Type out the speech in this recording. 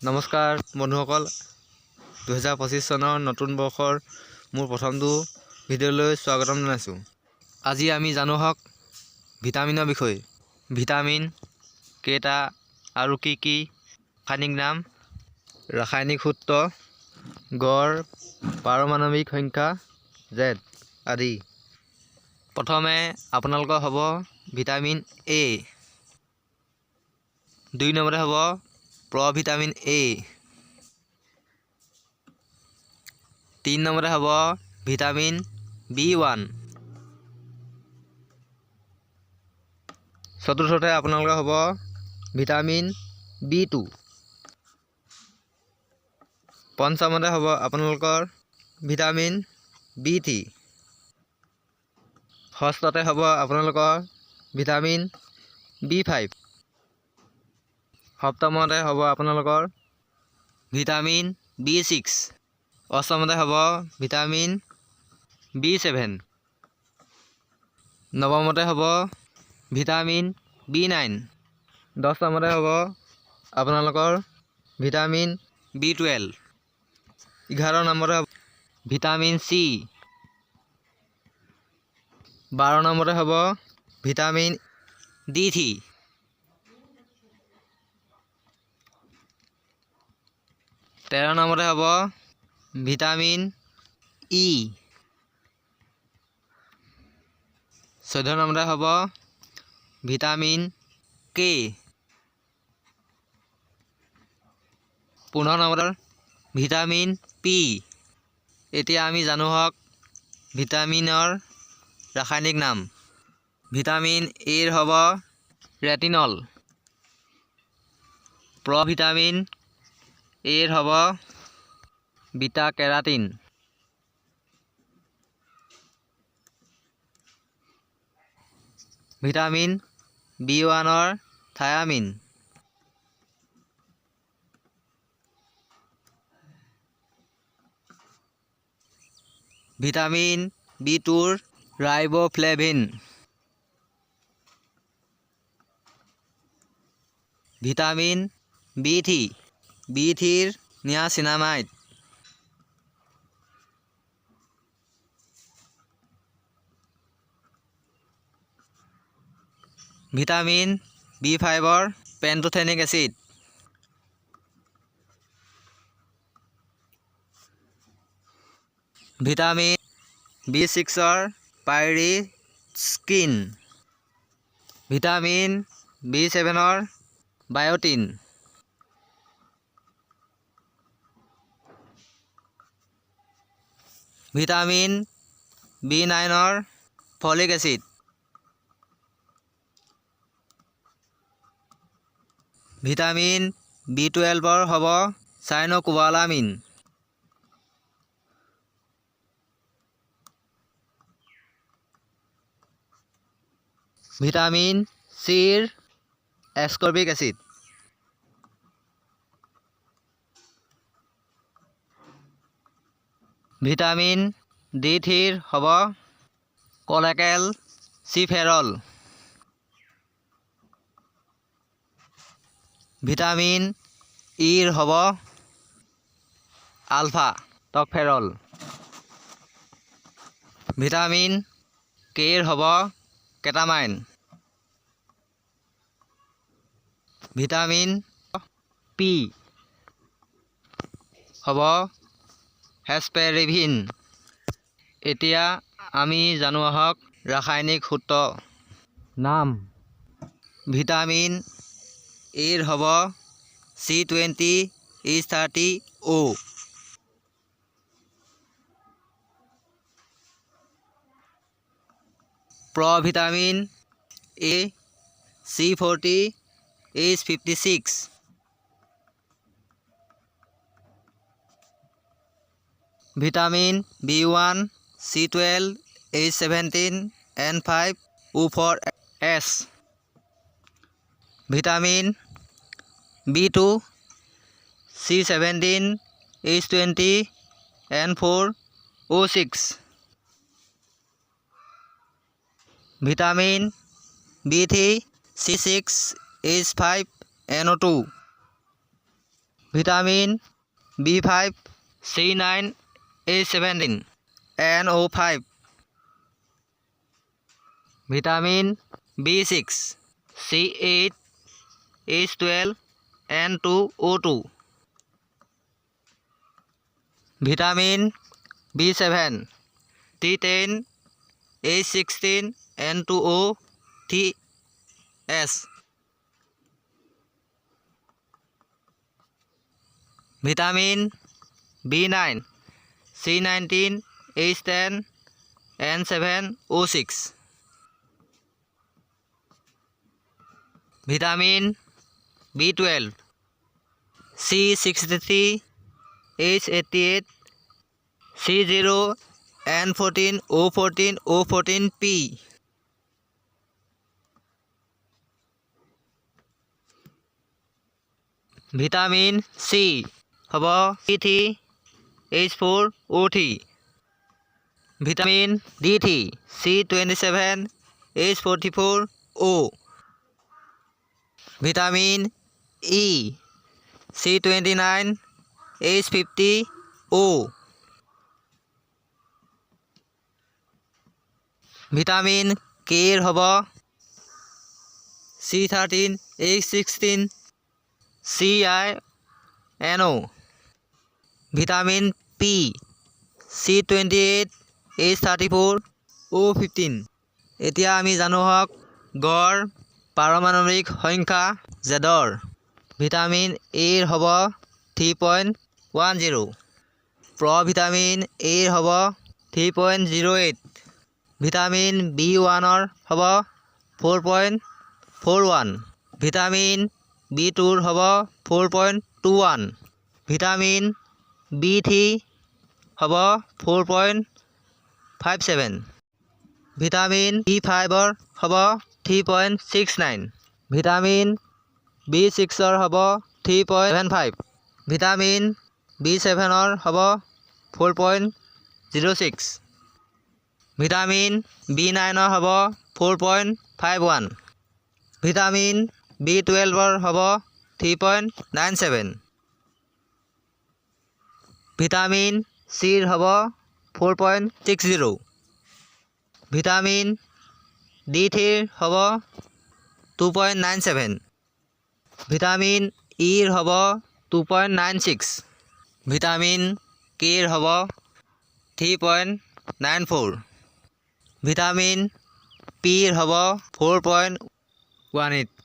নমস্কাৰ বন্ধুসকল। দুহেজাৰ পঁচিছ চনৰ নতুন বৰ্ষৰ মোৰ প্ৰথমটো ভিডিঅ'লৈ স্বাগতম জনাইছোঁ। আজি আমি জানো হওক ভিটামিনৰ বিষয়ে। ভিটামিন কেইটা আৰু কি কি? ৰাসায়নিক নাম। ৰাসায়নিক সূত্ৰ গড় পাৰমাণৱিক সংখ্যা জেড আদি। প্ৰথমে আপোনালোকৰ হ'ব ভিটামিন এ। দুই নম্বৰতে হ'ব প্ৰভিটামিন এ। তিনি নম্বৰতে হ'ব ভিটামিন বি ওৱান চতুৰ্থতে আপোনালোকৰ হ'ব ভিটামিন বি টু। পঞ্চমতে হ'ব আপোনালোকৰ ভিটামিন বি থ্ৰী। ষষ্ঠতে হ'ব আপোনালোকৰ ভিটামিন বি ফাইভ। সপ্তমতে হ'ব আপোনালোকৰ ভিটামিন বি ছিক্স। অষ্টমতে হ'ব ভিটামিন বি ছেভেন। নৱমতে হ'ব ভিটামিন বি নাইন। দহমতে হ'ব আপোনালোকৰ ভিটামিন বি টুৱেল্ভ। এঘাৰ নম্বৰতে হ'ব ভিটামিন চি। বাৰ নম্বৰতে হ'ব ভিটামিন ডি থ্ৰী। তেৰ নম্বৰতে হ'ব। Vitamin E. চৈধ্য নম্বৰতে হ'ব। Vitamin K. পোন্ধৰ নম্বৰৰ ভিটামিন পি। এতিয়া আমি জানো হওক, ভিটামিনৰ ৰাসায়নিক নাম। ভিটামিন এৰ হ'ব ৰেটিনল। প্ৰভিটামিন এৰ হ'ব বিটা কেৰাটিন। ভিটামিন বি ওৱানৰ thiamine. Vitamin B tour riboflavin. Vitamin B three. B থ্ৰীৰ niacinamide vitamin B ফাইভৰ পেণ্টোথেনিক এচিড ভিটামিন বি ছিক্সৰ পাইৰি স্কিন। ভিটামিন বি ছেভেনৰ বায়'টিন। ভিটামিন বি নাইনৰ ফলিক এচিড। ভিটামিন বি টুৱেলভৰ হ'ব cyanocobalamin vitamin চিৰ ascorbic acid. Vitamin D থ্ৰীৰ হ'ব। Cholecalciferol. Vitamin ইৰ হ'ব। Alpha, tocopherol. ভিটামিন কেৰ হ'ব। কেটামাইন। ভিটামিন পি হ'ব। হেছপেৰিভিন এতিয়া আমি জানো আহক ৰাসায়নিক সূত্ৰ। নাম। ভিটামিন এৰ হ'ব C twenty H thirty O' provitamin A C forty H fifty six. Vitamin B one C twelve H seventeen N five, O four S vitamin B two C seventeen H twenty N four O' six vitamin B three C six H five, N O' two. Vitamin B five C nine H seventeen N O' five vitamin B six C eight H twelve N two O' two vitamin B seven C ten H sixteen N two O' three S vitamin B nine C nineteen H ten N seven O' six vitamin B twelve C sixty three H eighty eight C zero' N fourteen O' fourteen O' fourteen P vitamin C হ'ব C three H four O' three vitamin D three C twenty seven H forty four O' vitamin E C twenty nine H fifty O' vitamin কেৰ হ'ব C thirteen H sixteen C I N O' vitamin P C twenty eight H thirty four O' fifteen এতিয়া আমি জানো হওক, গড় পাৰমাণৱিক সংখ্যা জেডৰ vitamin এৰ হ'ব থ্ৰী পইণ্ট ওৱান জিৰ' প্ৰ ভিটামিন এৰ হ'ব three point zero' eight vitamin B ওৱানৰ হ'ব four point four one vitamin B tour হ'ব four point two one vitamin B three হ'ব four point five seven vitamin B ফাইভৰ হ'ব three point six nine vitamin B ছিক্সৰ হ'ব three point seven five vitamin B ছেভেনৰ হ'ব four point zero' six vitamin B নাইনৰ হ'ব four point five one vitamin B টুৱেলভৰ হ'ব three point nine seven vitamin চিৰ হ'ব four point six zero' vitamin D থ্ৰীৰ হ'ব two point nine seven vitamin ইৰ হ'ব two point nine six vitamin কেৰ হ'ব three point nine four vitamin পিৰ হ'ব ফ'ৰ পইণ্ট ওৱান এইট